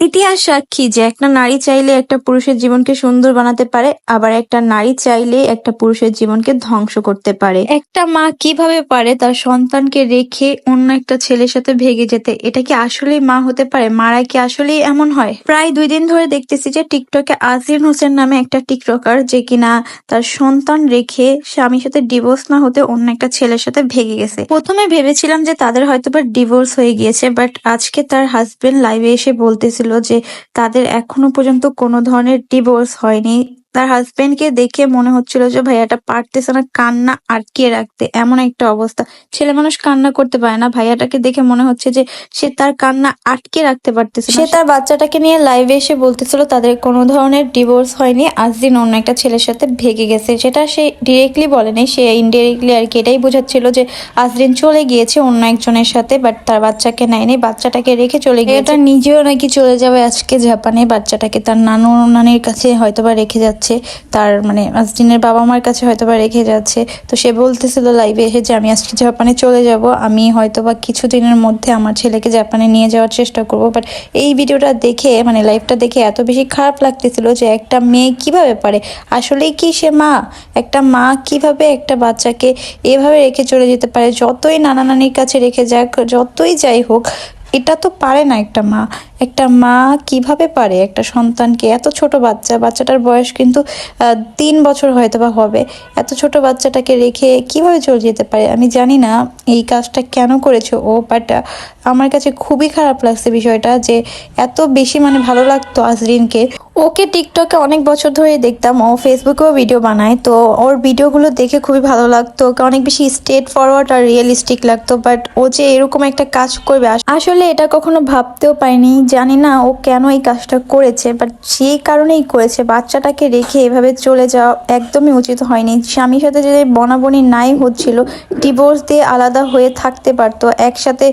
ইতিহাস সাক্ষী যে একটা নারী চাইলে একটা পুরুষের জীবনকে সুন্দর বানাতে পারে, আবার একটা নারী চাইলে একটা পুরুষের জীবনকে ধ্বংস করতে পারে। একটা মা কীভাবে পারে তার সন্তানকে রেখে অন্য একটা ছেলের সাথে ভেগে যেতে? এটা কি আসলেই মা হতে পারে? মারা কি আসলেই এমন হয়? প্রায় দুই দিন ধরে দেখতেছি যে টিকটকে আজিন হোসেন নামে একটা টিকটকার যে কিনা তার সন্তান রেখে স্বামীর সাথে ডিভোর্স না হতে অন্য একটা ছেলের সাথে ভেগে গেছে। প্রথমে ভেবেছিলাম যে তাদের হয়তো বা ডিভোর্স হয়ে গিয়েছে বাট আজকে তার হাজবেন্ড লাইভে এসে বলতেছিল যে তাদের এখনও পর্যন্ত কোনো ধরনের ডিভোর্স হয়নি। তার হাজবেন্ডকে দেখে মনে হচ্ছিল যে ভাইয়াটা পারতেছে না কান্না আটকিয়ে রাখতে। এমন একটা অবস্থা। ছেলে মানুষ কান্না করতে পারে না। ভাইয়াটাকে দেখে মনে হচ্ছে যে সে তার কান্না আটকে রাখতে পারতেছে সে তার বাচ্চাটাকে নিয়ে লাইভে এসে বলতেছিল তাদের কোনো ধরনের ডিভোর্স হয়নি। আজ দিন অন্য একটা ছেলের সাথে ভেগে গেছে। সেটা সে ডিরেক্টলি বলেনি সে ইনডিরেক্টলি আর কি এটাই বোঝাচ্ছিল যে আজরিন চলে গিয়েছে অন্য একজনের সাথে বাট তার বাচ্চাকে নেয়নি বাচ্চাটাকে রেখে চলে গিয়েছে। এটা নিজেও নাকি চলে যাবে আজকে জাপানে বাচ্চাটাকে তার নানু নানির কাছে হয়তোবা রেখে যাচ্ছে। তার মানে আজরিনের বাবা মার কাছে হয়তোবা রেখে যাচ্ছে। তো সে বলতেছিল লাইভে এসে যে, আমি আজকে জাপানে চলে যাব। আমি হয়তোবা কিছুদিনের মধ্যে আমার ছেলেকে জাপানে নিয়ে যাওয়ার চেষ্টা করব। বাট এই ভিডিওটা দেখে মানে লাইভটা দেখে এত বেশি খারাপ লাগতেছিল যে, একটা মেয়ে কীভাবে পারে? আসলেই কি সে মা? একটা মা কীভাবে একটা বাচ্চাকে এভাবে রেখে চলে যেতে পারে? যতই নানা নানির কাছে রেখে যাক, যতই যাই হোক, এটা তো পারে না একটা মা। একটা মা কীভাবে পারে? একটা সন্তানকে এত ছোট বাচ্চা, বাচ্চাটার বয়স কিন্তু তিন বছর হয়তো বা হবে। এত ছোট বাচ্চাটাকে রেখে কীভাবে চলে যেতে পারে? আমি জানি না এই কাজটা কেন করেছে ও বাট আমার কাছে খুবই খারাপ লাগছে বিষয়টা যে এত বেশি মানে ভালো লাগতো আজরিনকে। ওকে টিকটকে অনেক বছর ধরে দেখতাম, ও ফেসবুকেও ভিডিও বানায়, তো ওর ভিডিওগুলো দেখে খুবই ভালো লাগতো, ওকে অনেক বেশি স্ট্রেট ফরওয়ার্ড আর রিয়েলিস্টিক লাগতো বাট ও যে এরকম একটা কাজ করবে আসলে এটা কখনো ভাবতেও পারিনি জানি না ও কেন এই কাজটা করেছে বাট যে কারণেই করেছে। বাচ্চাটাকে রেখে এভাবে চলে যাওয়া একদমই উচিত হয়নি। স্বামীর সাথে যদি বনাবনি নাই হচ্ছিল ডিভোর্স দিয়ে আলাদা হয়ে থাকতে পারতো। একসাথে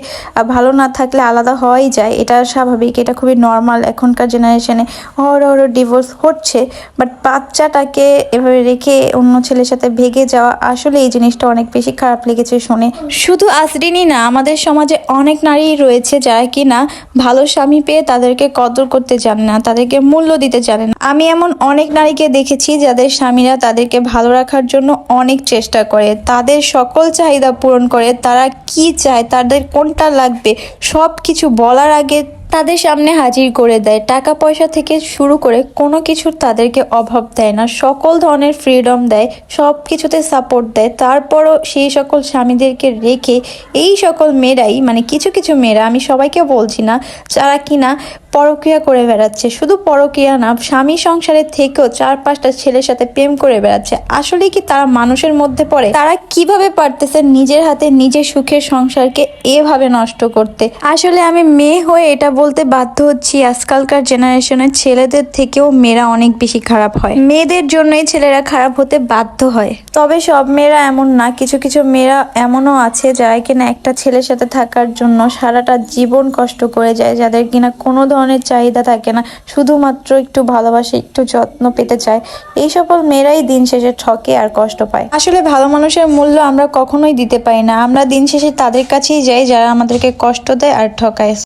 ভালো না থাকলে আলাদা হওয়াই যায়। এটা স্বাভাবিক, এটা খুবই নর্মাল এখনকার জেনারেশনে হর হর ডিভোর্স হচ্ছে বাট বাচ্চাটাকে এভাবে রেখে অন্য ছেলের সাথে ভেগে যাওয়া আসলে এই জিনিসটা অনেক বেশি খারাপ লেগেছে শুনে। শুধু আসরিনই না, আমাদের সমাজে অনেক নারী রয়েছে যারা কিনা ভালো স্বামী পেয়ে তাদেরকে কদর করতে জানে না, তাদেরকে মূল্য দিতে জানে না। আমি এমন অনেক নারীকে দেখেছি যাদের স্বামীরা তাদেরকে ভালো রাখার জন্য অনেক চেষ্টা করে। তাদের সকল চাহিদা পূরণ করে। তারা কি চায়? তাদের কোনটা লাগবে? সব কিছু বলার আগে তাদের সামনে হাজির করে দেয়। টাকা পয়সা থেকে শুরু করে কোনো কিছুর তাদেরকে অভাব দেয় না। সকল ধরনের ফ্রিডম দেয় সব কিছুতে সাপোর্ট দেয়। তারপরও সেই সকল স্বামীদেরকে রেখে এই সকল মেয়েরাই মানে কিছু কিছু মেয়েরা, আমি সবাইকে বলছি না, যারা কিনা পরক্রিয়া করে বেড়াচ্ছে। শুধু পরক্রিয়া না, স্বামী সংসারে থেকেও চার পাঁচটা ছেলের সাথে প্রেম করে বেড়াচ্ছে। আসলে কি তারা মানুষের মধ্যে পড়ে? তারা কীভাবে পারতেছে নিজের হাতে নিজের সুখের সংসারকে এভাবে নষ্ট করতে? আসলে আমি মেয়ে হয়ে এটা বলতে বাধ্য হচ্ছি, আজকালকার জেনারেশনের ছেলেদের থেকেও মেয়েরা অনেক বেশি খারাপ হয়। মেয়েদের জন্যই ছেলেরা খারাপ হতে বাধ্য হয়। তবে সব মেয়েরা এমন না, কিছু কিছু মেয়েরা এমনও আছে যারা কিনা একটা ছেলের সাথে থাকার জন্য সারাটা জীবন কষ্ট করে যায়, যাদের কিনা কোনো ধরনের চাহিদা থাকে না, শুধুমাত্র একটু ভালোবাসে, একটু যত্ন পেতে চায়। এই সকল মেয়েরাই দিন শেষে ঠকে আর কষ্ট পায়। আসলে ভালো মানুষের মূল্য আমরা কখনোই দিতে পারি না। আমরা দিন শেষে তাদের কাছেই যাই, যারা আমাদেরকে কষ্ট দেয় আর ঠকায়।